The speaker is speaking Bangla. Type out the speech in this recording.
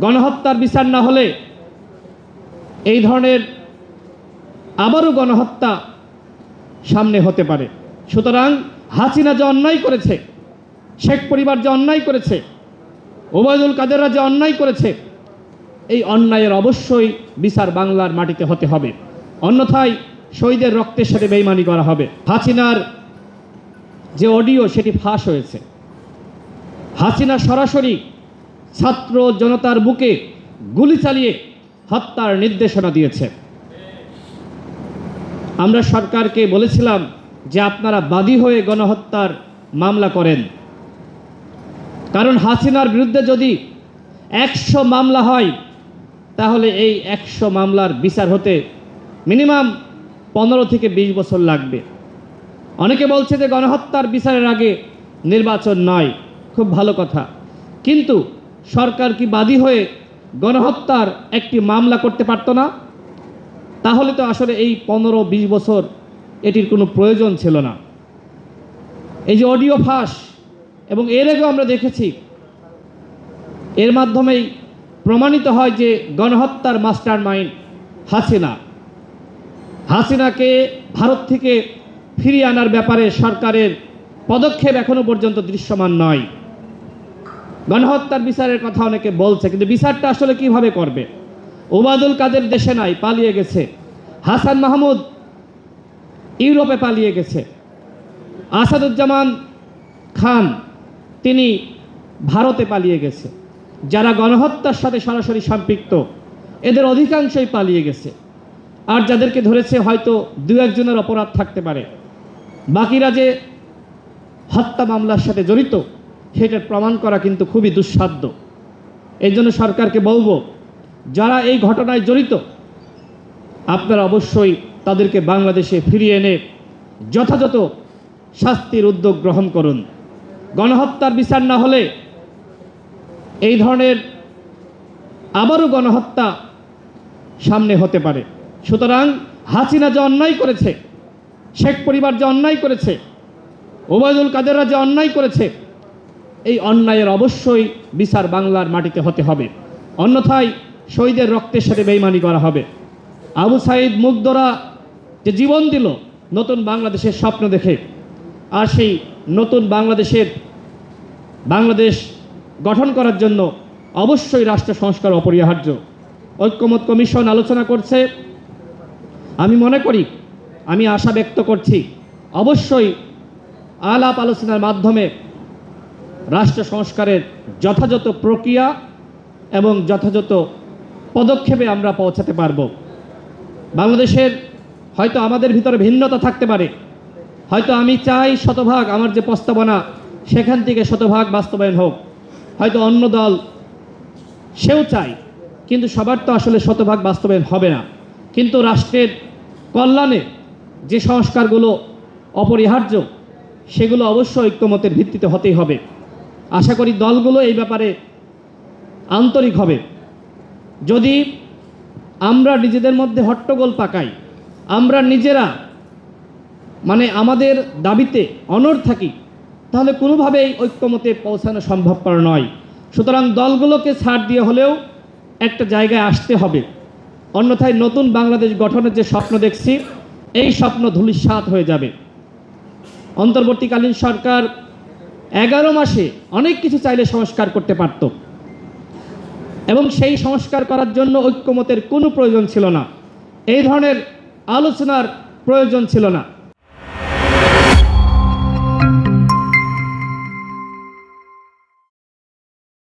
গণহত্যার বিচার না হলে এই ধরনের আবারও গণহত্যা সামনে হতে পারে। সুতরাং হাসিনা যে অন্যায় করেছে, শেখ পরিবার যে অন্যায় করেছে, ওবায়দুল কাদেররা যে অন্যায় করেছে, এই অন্যায়ের অবশ্যই বিচার বাংলার মাটিতে হতে হবে। অন্যথায় শহীদের রক্তের সাথে বেইমানি করা হবে। হাসিনার যে অডিও, সেটি ফাঁস হয়েছে। হাসিনা সরাসরি ছাত্র জনতার বুকে গুলি চালিয়ে হত্যার নির্দেশনা দিয়েছে। আমরা সরকারকে বলেছিলাম যে আপনারা বাদী হয়ে গণহত্যার মামলা করেন। কারণ হাসিনার বিরুদ্ধে যদি একশো মামলা হয়, তাহলে এই একশো মামলার বিচার হতে মিনিমাম পনেরো থেকে বিশ বছর লাগবে। অনেকে বলছে যে গণহত্যার বিচারের আগে নির্বাচন নয়, খুব ভালো কথা। কিন্তু সরকার কি বাদী হয়ে গণহত্যার একটি মামলা করতে পারতো না? তাহলে তো আসলে এই পনেরো, বিশ বছর এটির কোনো প্রয়োজন ছিল না। এই যে অডিও ফাঁস, এবং এর আগেও আমরা দেখেছি, এর মাধ্যমেই প্রমাণিত হয় যে গণহত্যার মাস্টার মাইন্ড হাসিনা। হাসিনাকে ভারত থেকে ফিরিয়ে আনার ব্যাপারে সরকারের পদক্ষেপ এখনও পর্যন্ত দৃশ্যমান নয়। গণহত্যার বিচারের কথা অনেকে বলছে, কিন্তু বিচারটা আসলে কীভাবে করবে? ওবায়দুল কাদের দেশে নাই, পালিয়ে গেছে। হাসান মাহমুদ ইউরোপে পালিয়ে গেছে। আসাদুজ্জামান খান, তিনি ভারতে পালিয়ে গেছে। যারা গণহত্যার সাথে সরাসরি সম্পৃক্ত, এদের অধিকাংশই পালিয়ে গেছে। আর যাদেরকে ধরেছে হয়তো দু একজনের অপরাধ থাকতে পারে। বাকিরা যে হত্যা মামলার সাথে জড়িত সেটার প্রমাণ করা কিন্তু খুবই দুঃসাধ্য। এই জন্য সরকারকে বলব, যারা এই ঘটনায় জড়িত, আপনারা অবশ্যই তাদেরকে বাংলাদেশে ফিরিয়ে এনে যথাযথ শাস্তির উদ্যোগ গ্রহণ করুন। গণহত্যার বিচার না হলে এই ধরনের আবারও গণহত্যা সামনে হতে পারে। সুতরাং হাসিনা যে অন্যায় করেছে, শেখ পরিবার যে অন্যায় করেছে, ওবায়দুল কাদেররা যে অন্যায় করেছে এই অন্যায়ের অবশ্যই বিচার বাংলার মাটিতে হতে হবে। অন্যথায় শহীদের রক্তের সাথে বেইমানি করা হবে। আবু সাইদ মুগ্ধরা যে জীবন দিল নতুন বাংলাদেশের স্বপ্ন দেখে, আর সেই নতুন বাংলাদেশের বাংলাদেশ গঠন করার জন্য অবশ্যই রাষ্ট্র সংস্কার অপরিহার্য। ঐক্যমত কমিশন আলোচনা করছে। আমি মনে করি, আমি আশা ব্যক্ত করছি, অবশ্যই আলাপ আলোচনার মাধ্যমে রাষ্ট্র সংস্কারের যথাযথ প্রক্রিয়া এবং যথাযথ পদক্ষেপে আমরা পৌঁছাতে পারব। বাংলাদেশের হয়তো আমাদের ভিতরে ভিন্নতা থাকতে পারে। হয়তো আমি চাই শতভাগ আমার যে প্রস্তাবনা, সেখান থেকে শতভাগ বাস্তবায়ন হোক। হয়তো অন্য দল, সেও চায়, কিন্তু সবার তো আসলে শতভাগ বাস্তবায়ন হবে না। কিন্তু রাষ্ট্রের কল্যাণে যে সংস্কারগুলো অপরিহার্য, সেগুলো অবশ্যই ঐক্যমতের ভিত্তিতে হতেই হবে। আশা করি দলগুলো এই ব্যাপারে আন্তরিক হবে। যদি আমরা নিজেদের মধ্যে হট্টগোল পাকাই, আমরা নিজেরা মানে আমাদের দাবিতে অনড় থাকি, তাহলে কোনোভাবেই ঐক্যমতে পৌঁছানো সম্ভবপর নয়। সুতরাং দলগুলোকে ছাড় দিয়ে হলেও একটা জায়গায় আসতে হবে। অন্যথায় নতুন বাংলাদেশ গঠনের যে স্বপ্ন দেখছি, এই স্বপ্ন ধূলিসাৎ হয়ে যাবে। অন্তর্বর্তীকালীন সরকার এগারো মাসে অনেক কিছু চাইলে সংস্কার করতে পারত। এবং সেই সংস্কার করার জন্য ঐক্যমতের কোনো প্রয়োজন ছিল না। এই ধরনের আলোচনার প্রয়োজন ছিল না।